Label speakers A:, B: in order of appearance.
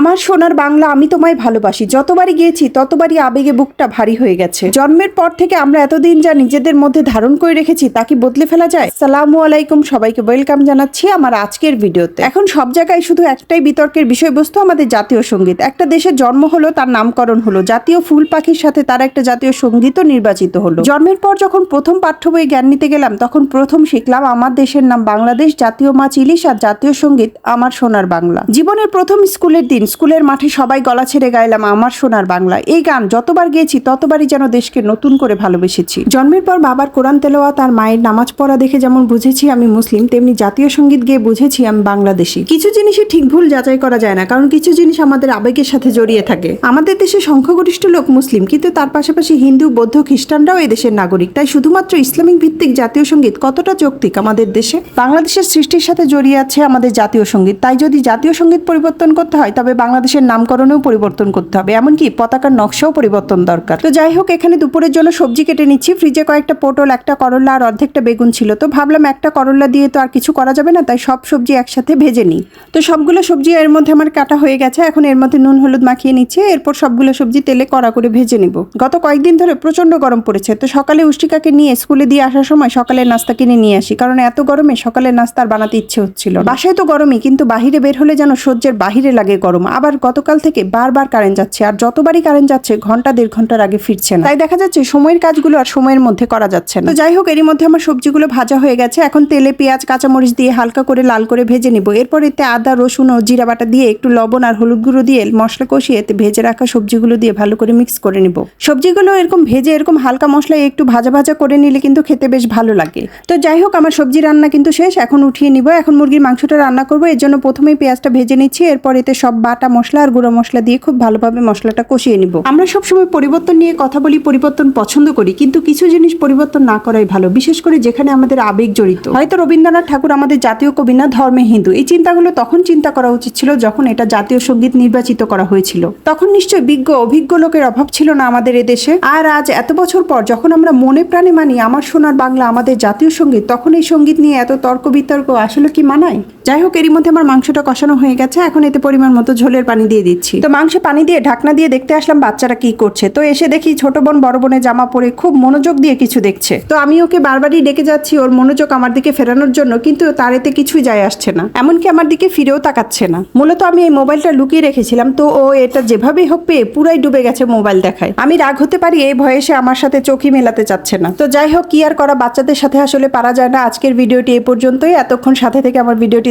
A: আমার সোনার বাংলা আমি তোমায় ভালোবাসি। যতবারই গিয়েছি, ততবারই আবেগে বুকটা ভারী হয়ে গেছে। জন্মের পর থেকে আমরা এতদিন যা নিজেদের মধ্যে ধারণ করে রেখেছি, তা কি বদলে ফেলা যায়? সালামু আলাইকুম সবাইকে ওয়েলকাম জানাচ্ছি আমার আজকের ভিডিওতে। এখন সব জায়গায় শুধু একটাই বিতর্কের বিষয়বস্তু আমাদের জাতীয় সংগীত। একটা দেশের জন্ম হলো, তার নামকরণ হলো। জাতীয় ফুল পাখির সাথে তার একটা জাতীয় সঙ্গীতও নির্বাচিত হলো। জন্মের পর যখন প্রথম পাঠ্য বই জ্ঞান নিতে গেলাম, তখন প্রথম শিখলাম, আমার দেশের নাম বাংলাদেশ, জাতীয় মাছ ইলিশ আর জাতীয় সংগীত, আমার সোনার বাংলা। জীবনের প্রথম স্কুলের দিন স্কুলের মাঠে সবাই গলা ছেড়ে গাইলাম, আমার সোনার বাংলা। এই গান যতবার গেয়েছি, ততবারই যেন দেশকে নতুন করে ভালোবেসেছি। জন্মের পর বাবার কোরআন তেলোয়া তার মায়ের নামাজ পড়া দেখে যেমন বুঝেছি আমি মুসলিম, তেমনি জাতীয় সংগীত গেয়ে বুঝেছি আমি বাংলাদেশি। কিছু জিনিসই ঠিক ভুল যাচাই করা যায় না, কারণ কিছু জিনিস আমাদের আবেগের সাথে জড়িয়ে থাকে। আমাদের দেশে সংখ্যাগরিষ্ঠ লোক মুসলিম, কিন্তু তার পাশাপাশি হিন্দু, বৌদ্ধ, খ্রিস্টানরাও দেশের নাগরিক। তাই শুধুমাত্র ইসলামিক ভিত্তিক জাতীয় সংগীত কতটা যৌক্তিক আমাদের দেশে? বাংলাদেশের সৃষ্টির সাথে জড়িয়ে আছে আমাদের জাতীয় সংগীত। তাই যদি জাতীয় সংগীত পরিবর্তন করতে হয়, তবে বাংলাদেশের নামকরণেও পরিবর্তন করতে হবে। এমনকি পতাকার নকশাও পরিবর্তন দরকার। তো যাই হোক, এখানে দুপুরের জন্য সবজি কেটে নিচ্ছি। ফ্রিজে কয়েকটা পটল, একটা করলা আর অর্ধেকটা বেগুন ছিল। তো ভাবলাম একটা করলা দিয়ে তো আর কিছু করা যাবে না, তাই সব সবজি একসাথে ভেজে নিই। তো সবগুলো সবজি এর মধ্যে আমার কাটা হয়ে গেছে। এখন এর মধ্যে নুন, হলুদ মাখিয়ে নিচ্ছি। এরপর সবগুলো সবজি তেলে কড়া করে ভেজে নিব। গত কয়েকদিন ধরে প্রচণ্ড গরম পড়েছে। তো সকালে উষ্টিকাকে নিয়ে স্কুলে দিয়ে আসার সময় সকালের নাস্তা কিনে নিয়ে আসি। কারণ এত গরমে সকালের নাস্তা আর বানাতে ইচ্ছে হচ্ছিল বাসায় তো গরমই, কিন্তু বাহিরে বের হলে যেন সহ্যের বাহিরে লাগে গরম আবার গতকাল থেকে বারবার কারেন্ট যাচ্ছে, আর যতবারই কারেন্ট যাচ্ছে, ঘণ্টা দেড় ঘণ্টার আগে ফিরছে না। তাই দেখা যাচ্ছে সময়ের কাজগুলো আর সময়ের মধ্যে করা যাচ্ছে না। তো যাই হোক, এরই মধ্যে আমার সবজিগুলো ভাজা হয়ে গেছে। এখন তেলে পেঁয়াজ, কাঁচামরিচ দিয়ে হালকা করে লাল করে ভেজে নিব। এরপর এতে আদা, রসুন ও জিরা বাটা দিয়ে একটু লবণ আর হলুদ গুঁড়ো দিয়ে মশলা কষিয়ে এতে ভেজে রাখা সবজিগুলো দিয়ে ভালো করে মিক্স করে নিব। সবজিগুলো এরকম ভেজে এরকম হালকা মশলায় একটু ভাজা ভাজা করে নিলে কিন্তু খেতে বেশ ভালো লাগে। তো যাই হোক, আমার সবজি রান্না কিন্তু শেষ। এখন উঠিয়ে নিব। এখন মুরগির মাংসটা রান্না করব। এর জন্য প্রথমেই পেঁয়াজটা ভেজে নিচ্ছি। এরপর এতে সব বাটা মশলা আর গুঁড়ো মশলা দিয়ে খুব ভালোভাবে মশলাটা কষিয়ে নিব। আমরা সবসময় পরিবর্তন নিয়ে কথা বলি, পরিবর্তন পছন্দ করি, কিন্তু কিছু জিনিস পরিবর্তন না করাই ভালো, বিশেষ করে যেখানে আমাদের আবেগ জড়িত। হয়তো রবীন্দ্রনাথ ঠাকুর আমাদের জাতীয় কবি না ধর্মে হিন্দু। এই চিন্তাগুলো তখন চিন্তা করা উচিত ছিল যখন এটা জাতীয় সংগীত নির্বাচিত করা হয়েছিল। তখন নিশ্চয় বিজ্ঞ, অভিজ্ঞ লোকের অভাব ছিল না আমাদের এদেশে আর আজ এত বছর পর যখন আমরা মনে প্রাণে মানি আমার সোনার বাংলা আমাদের জাতীয় সংগীত, তখন এই সংগীত নিয়ে এত তর্ক বিতর্ক আসলে কি মানায়? যাই হোক এরই মধ্যে আমার মাংসটা কষানো হয়ে গেছে। এখন এতে পরিমাণ মতো ঝোলের পানি দিয়ে দিচ্ছি। তো মাংসে পানি দিয়ে ঢাকনা দিয়ে দেখতে আসলাম বাচ্চারা কি করছে। তো এসে দেখি ছোট বোন, বড় বোনের জামা পরে খুব মনোযোগ দিয়ে কিছু দেখছে। তো আমি ওকে বারবারই ডেকে যাচ্ছি ওর মনোযোগ আমার দিকে ফেরানোর জন্য, কিন্তু তার এতে কিছুই যায় আসছে না। এমনকি আমার দিকে ফিরেও তাকাচ্ছে না। মূলত আমি এই মোবাইলটা লুকিয়ে রেখেছিলাম, তো ও এটা যেভাবেই হোক পেয়ে পুরাই ডুবে গেছে মোবাইল দেখায়। আমি রাগ হতে পারি এই ভয়ে সে আমার সাথে চোখই মেলাতে চাচ্ছে না। তো যাই হোক কি আর করা বাচ্চাদের সাথে আসলে পারা যায় না। আজকের ভিডিওটি এ পর্যন্তই। এতক্ষণ সাথে থেকে আমার ভিডিওটি